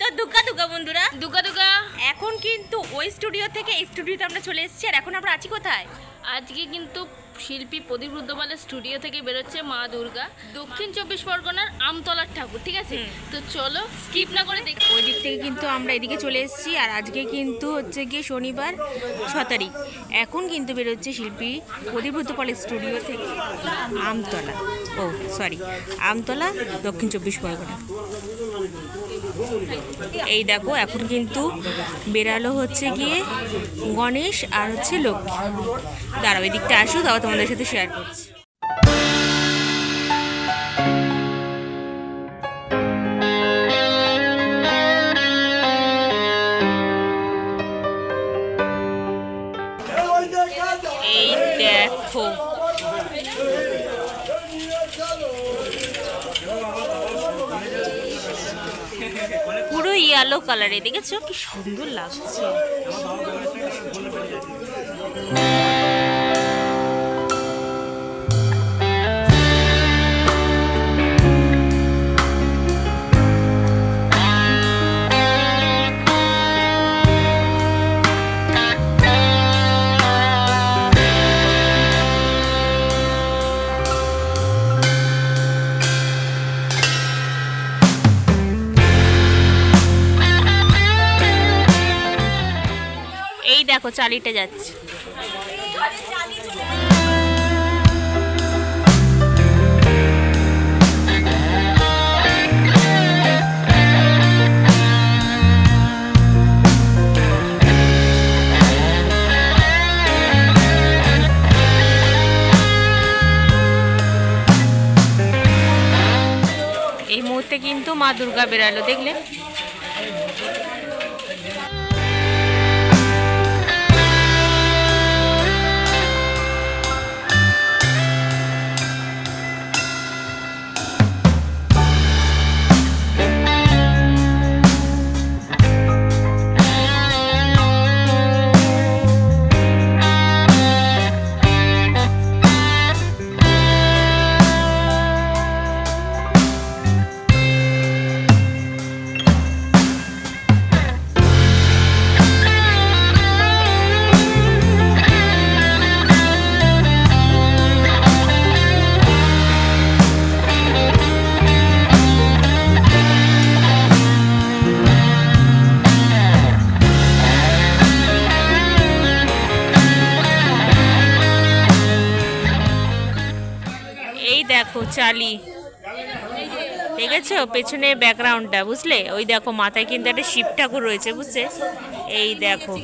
তো দুর্গা দুর্গা বন্ধুরা। দুগা দুগা। এখন কিন্তু ওই স্টুডিও থেকে এই স্টুডিওতে আমরা চলে এসেছি আর এখন আমরা আছি কোথায়? আজকে কিন্তু শিল্পী প্রদীপ রুদ্রপালের স্টুডিও থেকে বেরোচ্ছে মা দুর্গা। দক্ষিণ চব্বিশ পরগনার আমতলার ঠাকুর ঠিক আছে? তো চলো স্কিপ না করে দেখ। ওই দিক থেকে কিন্তু আমরা এদিকে চলে এসেছি আর আজকে কিন্তু হচ্ছে গিয়ে শনিবার ছ তারিখ। এখন কিন্তু বেরোচ্ছে শিল্পী প্রদীপ্ত পলের স্টুডিও থেকে আমতলা। ও সরি আমতলা দক্ষিণ চব্বিশ পরগনা। এই দেখো, এখন কিন্তু বেরালো হচ্ছে গিয়ে গণেশ আর হচ্ছে লক্ষ্মী। দাঁড়াও এই দিকটা আসো, তাও তোমাদের সাথে শেয়ার করছি। এই দেখো। পুরো ইয়েলো কালারে দেখেছ? কি সুন্দর লাগছে। দেখো চালিটা যাচ্ছে। এই মুহূর্তে কিন্তু মা দুর্গা বেরালো দেখলে? দেখো চালি। আছে পেছনে ব্যাকগ্রাউন্ডটা বুঝলে? ওই দেখো, মাথায় কিন্তু একটা শিব ঠাকুর রয়েছে বুঝছে এই দেখো।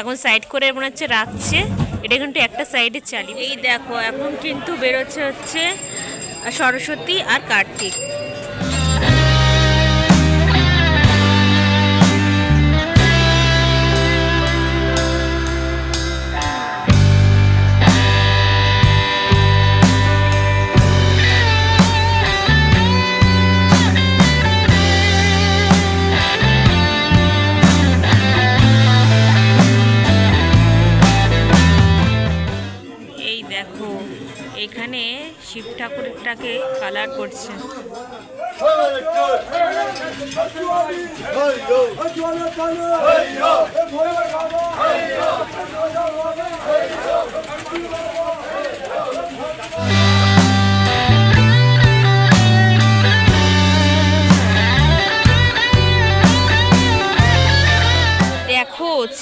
এখন সাইড করে মনে হচ্ছে রাখছে। এটা কিন্তু একটা সাইডে চালি। এই দেখো, এখন কিন্তু বেরোচ্ছে হচ্ছে সরস্বতী আর কার্তিক। শিব ঠাকুরটাকে কালার করছে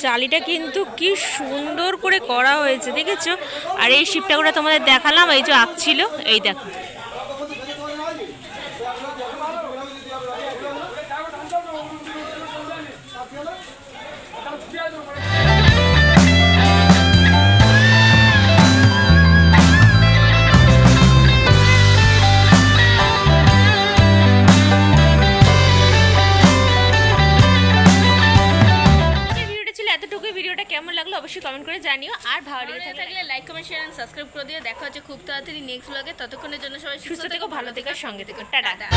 চালিটা কিন্তু কি সুন্দর করে করা হয়েছে, দেখেছ? আর এই শিব তোমাদের দেখালাম, এই যে আঁকছিল এই দেখো। কমেন্ট করে জানিও। আর ভালো লেগে থাকলে like comment share and subscribe করে দিও। দেখা হচ্ছে খুব তাড়াতাড়ি নেক্সট ব্লগে ততক্ষণের জন্য সবাই সুস্থ থেকো ভালো থেকো সঙ্গে থেকো। টাটা।